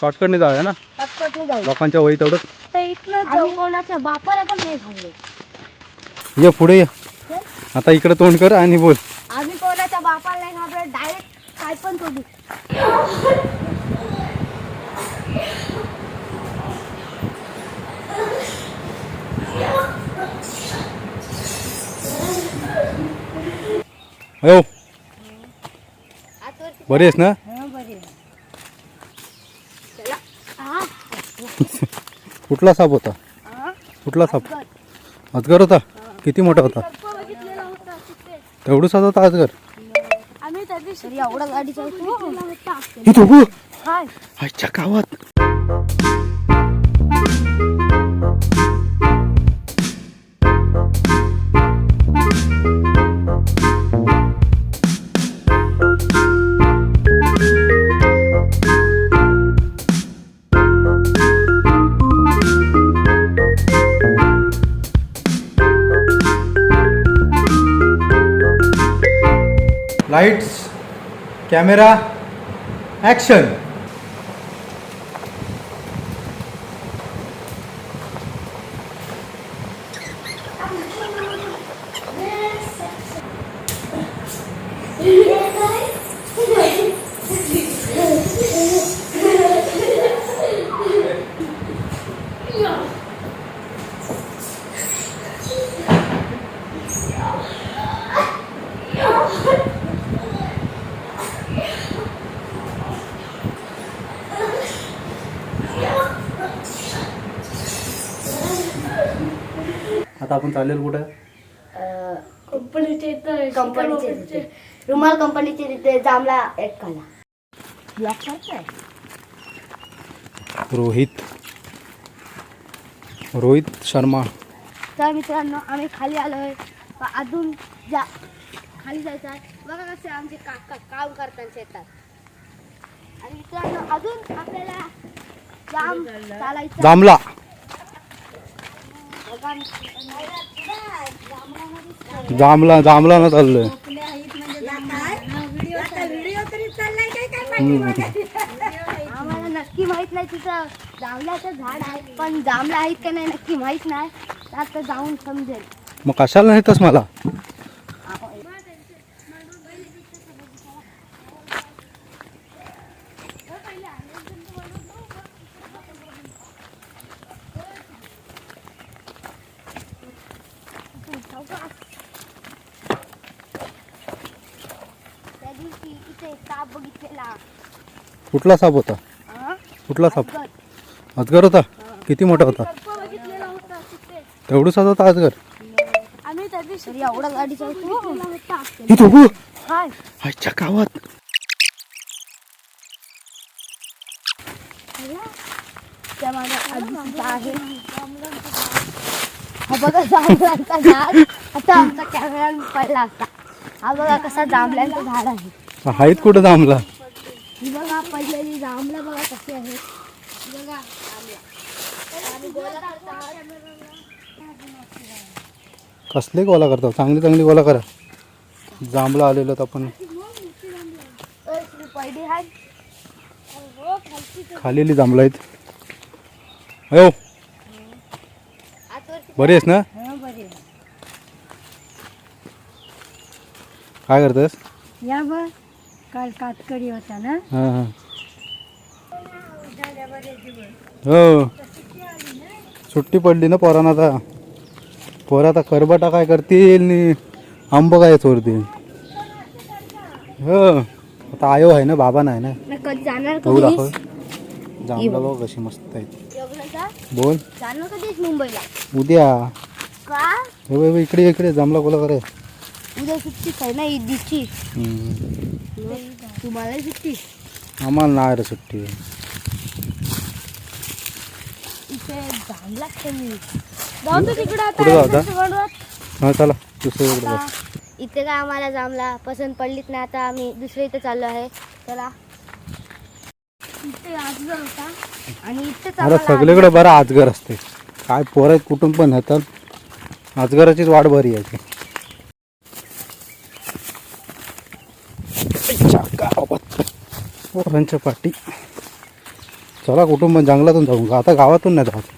शॉर्टकटने जाऊया ना? जाऊ लोकांच्या वही तेवढं तर इथनं जाऊ कोणाच्या बापाला पण नाही सांगले ये पुढे ये. आता इकडे तोंड कर आणि बोल. आम्ही कोणाच्या बापाला नाही घाबरत. डायरेक्ट काय पण करू. आतवरती बरी आहेस ना हा बरी आहे. चला हा कुठला साप होता? कुठला साप. अजगर. होता? किती मोठा होता? बघितलेला होता अजगर? एवढा गाडी होता. ही बघू हाय आजच्या आता आपण चालेल कुठं? कंपनीचे कंपनीचे तिथे. रुमाल कंपनीचे तिथे जांभळा एक ब्लॉक करताय रोहित. रोहित शर्मा. तर मित्रांनो आम्ही खाली आलोय. अजून जा खाली जायचं आहे. बघा कसे आमचे काका काम करतात शेतात आणि मित्रांनो अजून आपल्याला जाम चालायचं जांभला बघा मित्रांनो. जांभळामध्ये जांभला जांभला ना चाललोय. आम्हाला नक्की माहीत नाही तिथं जांभळाचं झाड आहे पण जांभळा आहेत का नाही नक्की माहीत नाही. आता जाऊन समजेल. मग कशाला नाहीतस मला? त्या दिवशी इथे साप बघितलेला. कुठला साप होता? कुठला साप? अजगर. अजगर होता? किती मोठा होता? बघितलेला होता तिथे तेवढूसाच होता अजगर? आम्ही त्या दिवशी एवढा गाडी होता. बघू हाय. आजच्या गावात. त्या माझ्या आजीचं आहे. हा बघा जांभळांचा झाड. आता आमचा कॅमेरा पडला असता हा बघा कसा जांभळ्यांचं झाड आहे. आहेत कुठं जांभला? बघा पडलेली जांभळं बघा बघा जांभळं. कसले गोला करता चांगली चांगली गोला करा. जांभला आलेलो तर आपण. हो. खालेली जांभला आहेत. हो बरी आहेस ना? हा. काय करतेस या बघ. काल कातकडी होता ना? हां हां. हो. सुट्टी पडली ना पोरांना आता. पोरं आता करबटा काय करतील नि आंब काय चोरतील. हो. आता आयो आहे ना बाबा नाही ना. मी कधी जाणार बघू कधी दाखव. जांभला बघ कशी मस्त आहेत योगनाचा बोल. जाणार कधीच मुंबईला? उद्या. का? हे बघ, हे बघ, इकडे इकडे जांभला गोला करे. उद्या सुट्टी आहे ना ईदची हम्म. तुम्हाला सुट्टी? आम्हाला नाही रे सुट्टी. इथे जांभला कमी जाऊ तू तिकडं कुठं जाऊ आता? आता हा चला. दुसरीकडे आता बघ इथे काय आम्हाला जांभला पसंत पडलीच नाही. आता आम्ही दुसऱ्या इथे चाललो आहे. चला. इथे आजगर होता आणि इथेच अरे आम्हाला सगळीकडे बरं आजगर असते. काय पोरं कुठून पण येतात. आजगराचीच वाट बरी आहे ती आईच्या गावात पोरांच्या पाठी. चला कुटुंब जंगलातून जाऊ. आता गावातून नाही जात.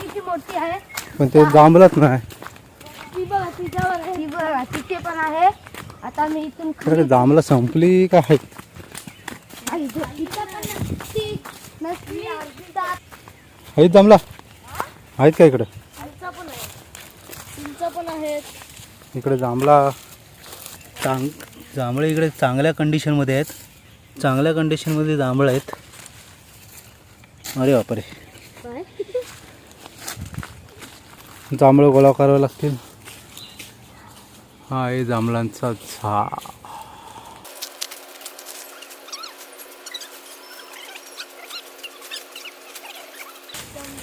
किती मोठी आहे. पण ते जांभलंच नाही. ती बघा तिच्यावर आहे. ती बघा तिथे पण आहे. आता मी इथून अरे जांभलं संपली का आहे? आई, इथं इथं पण नसती. नसली अर्धी जात. आहेत जांभला आहेत का इकडे? आमचा पण आहे. तुमचं पण आहे. इकडे जांभळा चांग जांभळे इकडे चांगल्या कंडिशनमध्ये आहेत. चांगल्या कंडिशनमध्ये जांभळं आहेत. अरे बापरे? जांभळं गोळा करावं लागतील. हा आहे जांभळांचा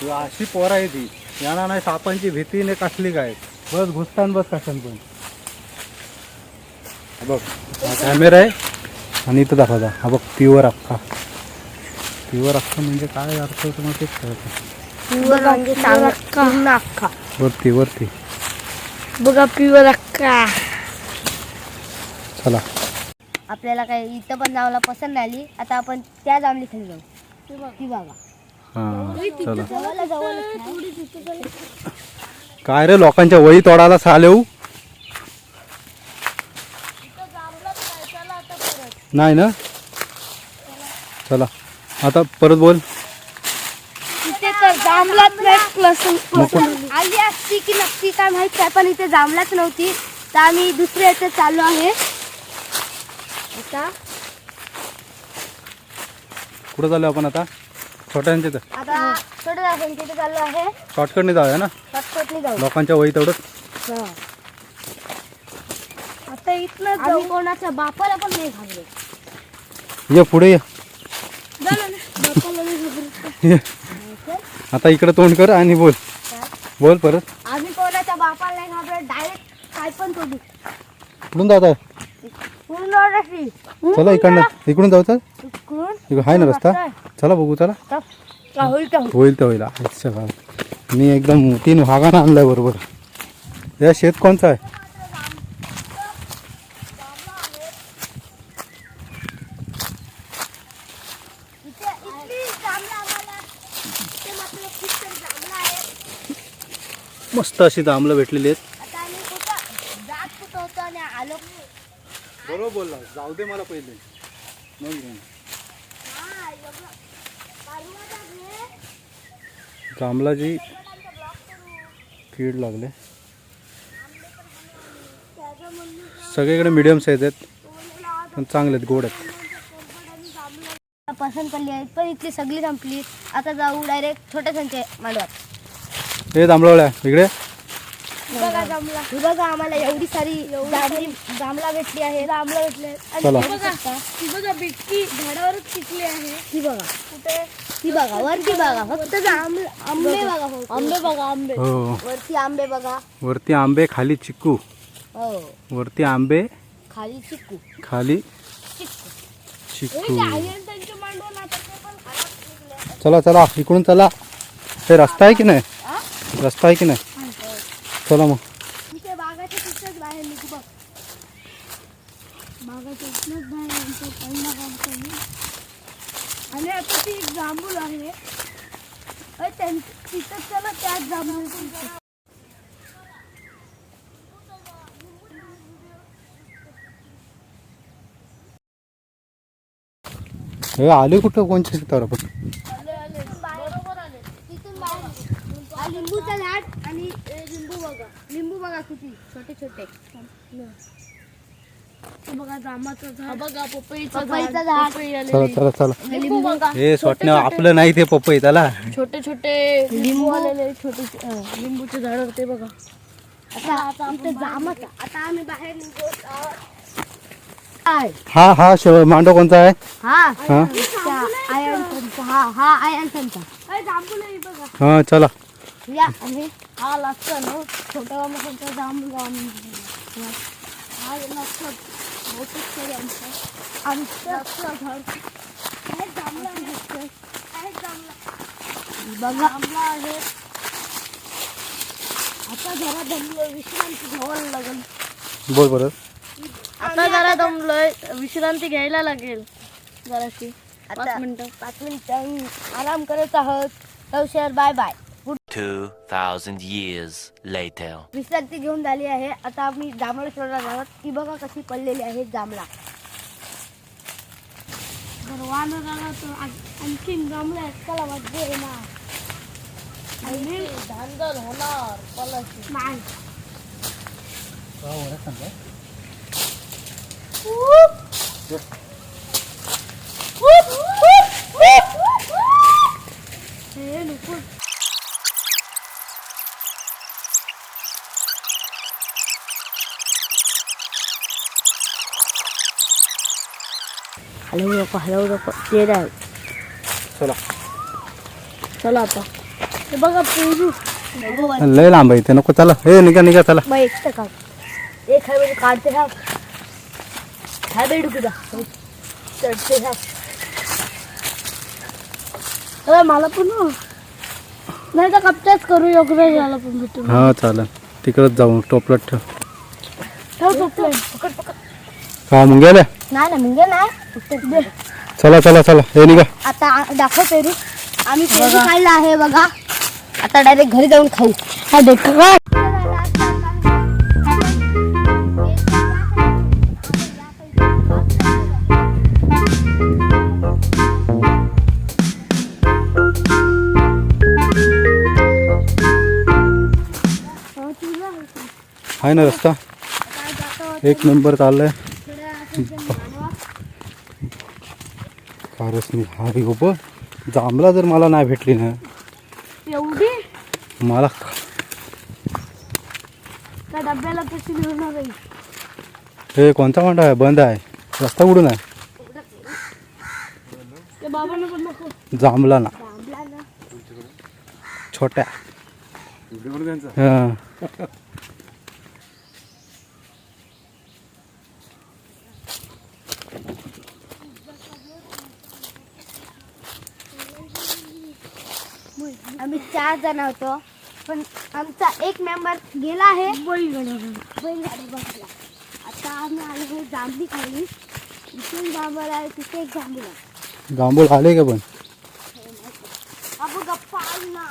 ती अशी पोरं आहे ती यांना नाही सापांची भीती नाही कसली काय? बस घुसतान बस कशान पण. हा बघ हा कॅमेरा आहे आणि इथं दाखवता हा बघ प्युअर अख्खा. प्युअर अख्खा म्हणजे काय अर्थ होतो मग तेच कळत बघा म्हणजे चांगला पूर्ण अख्खा. वरती वरती. बघा प्युअर अख्खा. चला. आपल्याला काही इथं पण जायला पसंत नाही आली आता आपण त्या जांभली खाली जाऊ. ती बघा. हां चला. जवळ जवळ काय रे लोकांच्या वही तोडायला चालू नाही ना? चला. आता परत बोल. इथे तर जांभलाच नाही? आली असती की नक्की काय माहीत नाही पण इथे जांभलाच नव्हती. तर आम्ही दुसऱ्या याच्यात चाललो आहे. आता. कुठं चालू आपण आता? छोट्यांच्या इथं आता छोटं आहे. शॉर्टकटने जाऊया ना? शॉर्टकटने जाऊ. लोकांच्या वही तेवढं आता इथनं जाऊ. कोणाच्या बापाला पण नाही घाबरत. ये पुढे ये. झालं ना. बापाला नाही घाबरत. ये. आता इकडे तोंड कर आणि बोल. बोल परत. आम्ही कोणाच्या बापाला नाही घाबरत. डायरेक्ट काय पण तोडू कुठून जात. चला इकडनं. इकडून जाऊ चल इकडून? इकडं आहे ना रस्ता? चला बघू चला. तर राहुल का होईल? तर होईल. अच्छा मी एकदम तीन वाघानं आणलाय बरोबर. या शेत कोणचा आहे? मस्त अशी जांभळं भेटलेली आहेत. आता आम्ही कुठं जात कुठं होतो आणि आलो? बरोबर बोलला. जाऊ दे मला पहिले. मग घेईन. हा, एवढं. कालवाचा घे. जांभळाची कीड लागले. सगळीकडे मिडियम साईज आहेत. पण चांगले आहेत गोड आहेत. पसंत पडली आहे पण इथली सगळी संपली. आता जाऊ डायरेक्ट छोट्या संचे मांडवात. हे जांभळवळ्या इकडे. बघा जांभळा. ही बघा आम्हाला एवढी सारी जांभळी जांभळा भेटली आहे. जांभळा भेटले चला. ती बघा बिटकी झाडावरच पिकली आहे. ती बघा. कुठे? ती बघा वरती बघा फक्त आंबे बघा. आंबे बघा आंबे. हो. वरती आंबे बघा. वरती आंबे खाली चिक्कू. हो. वरती आंबे खाली चिक्कू. खाली चिक्कू. चिक्कू. त्यांचे मांडवून आता ते पण खराब निघले. चला चला इकडून चला. हे रस्ता आहे की नाही? हा? रस्ता आहे की नाही? चला मग. बाहेर आणि आता ती जांभूळ आहे. त्यां- तिथं चला त्याच जांभूळ हे आले कुठं? कोणच्या शेतावर आपण? लिंबूचा आणि लिंबू बघा. लिंबू बघा किती? छोटे छोटे बघा जामाचं झाड. बघा पपईचं झाड. चला चला चला. लिंबू बघा. हे स्वप्न आपलं नाही ते पपई त्याला छोटे छोटे लिंबू? आलेले छोटे अ, लिंबूचे झाड होते बघा. आता आता इथे जामाचा आता आम्ही बाहेर निघत आहोत काय? हा हा श मांडव कोणता आहे? हा. हा? आयन संचा हा हा आयन संचा जांभूळ आहे बघा. हा चला. या. आणि हा लागतो ना. जांभूळ हा लागतो. बहुतेक तरी आमचं आमचं झाड काय जांभळं आहे काय जांभळं बघा जांभळं आहे आता जरा विश्रांती घ्यावं लागेल बोल परत आता जरा दमलोय. विश्रांती घ्यायला लागेल. जराशी. पाच मिनिटं. पाच मिनिटं. आराम करत आहोत. तवशेर बाय बाय. 2,000 years later. विश्रांती घेऊन झाली आहे. आता आम्ही जांभळा शोधणार आहोत. ती बघा कशी पडलेली आहे जांभळा. आणखीन जमलं कला वाटते ना. धांदल होणार. पलाशी. नाही नको हलवू नको हलवू नको ते नाही चला चला आता हे बघा पेरू लय लांब आहे इथे नको चला हे निघा निघा चला मग एकटं काढ एक म्हणजे काढते हा हाय बेडू तुझा चढते हा अरे मला पण. नाही तर कपच्याच करू पण भेटू हा चालेल तिकडच जाऊ टोपलत ठेव ठेव टोपलं हा मग गेल्या नाही ना म्हणजे नाही चला चला चला. हे निघा. आता दाखव पेरू. आम्ही पेरू खाल्ला आहे बघा. आता डायरेक्ट घरी जाऊन खाऊ. हा देख. आहे ना रस्ता. एक नंबर चाललाय. कारच मी हा रे गो जांभला जर मला नाही भेटली ना एवढी? मला त्या डब्याला तशी मिळणार आहे? हे कोणता मांडा आहे? बंद आहे. रस्ता कुठून आहे? जांभला ना छोट्या. हा. चार जण होतो. पण आमचा एक मेंबर गेला आहे. बैलगाडी बसला आता आम्ही आलो हे जांभळी खाली इथून जांभळ आहे तिथे एक जांभूळ आहे. जांभूळ आले का पण? अबो गप्पा ना.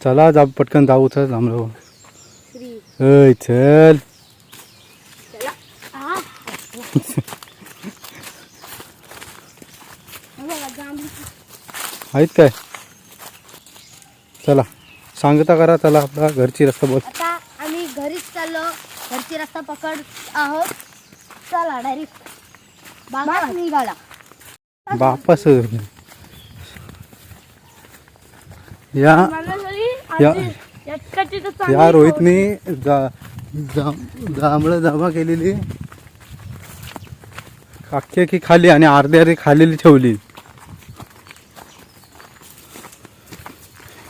चला जा पटकन जाऊ चल श्री. ऐ चल. आहेत काय? चला सांगता करा चला आपला घरची रस्ता बस आता आम्ही घरीच चाललो. घरची रस्ता पकड आहोत. चला डायरेक्ट बाबा निघाला. बापास. या या. या रोहितनी जा जांभळं जमा केलेली. अख्खी अख्खी खाली आणि अर्धी अर्धी खालेली ठेवली.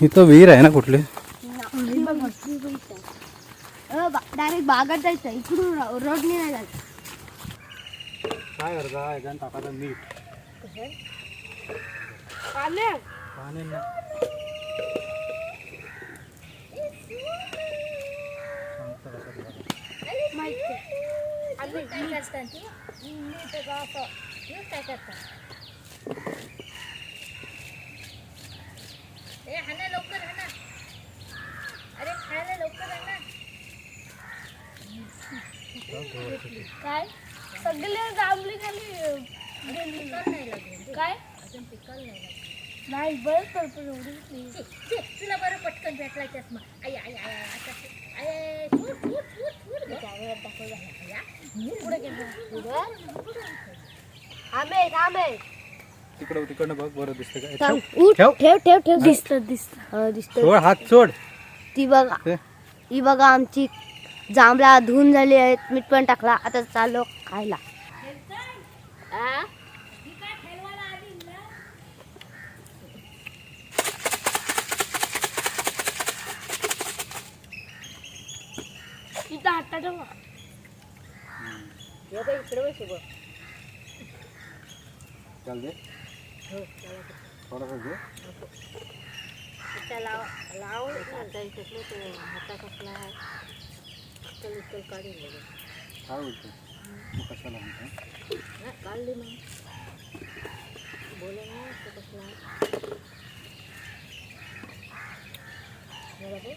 इथं विहीर आहे ना कुठले? डायरेक्ट बागात जायचं इकडून रोडने नाही जायचं. काय करता? टाकायचा मीठ आले काय सगळे जांभळी खाली गेली. काय? नाही बरं करतो एवढी तुला बरं पटकन भेटला चष्मा. आई आई आता तिकडं तिकडनं बघ बरं दिसतं काय. थांब, ठेव. उठ, ठेव. ठेव ठेव ठेव. दिसत हात सोड. ती बघा. ते. ही बघा आमची जांभळा धुवून झाली आहेत मीठ पण टाकला. आता चाललो खायला. हे इकडे बघ शुभ. चाल दे. थोडासा लाव लाव. आता इथं ते हातात कसला आहे. उचल काढून लगेच. काय बोलतो कशाला म्हणतो नाही, काढली मग बोला ना तो कसला बघ.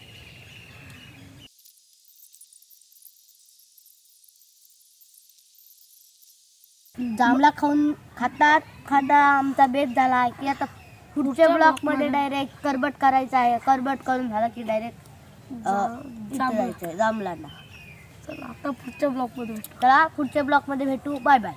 जांभळा खाऊन खातात खाता आमचा बेत झाला की आता पुढच्या ब्लॉकमध्ये डायरेक्ट करबट करायचा आहे करबट करून झाला की डायरेक्ट जायचं जांभळांना चला आता पुढच्या ब्लॉगमध्ये भेटू. चला पुढच्या ब्लॉगमध्ये भेटू. Bye bye.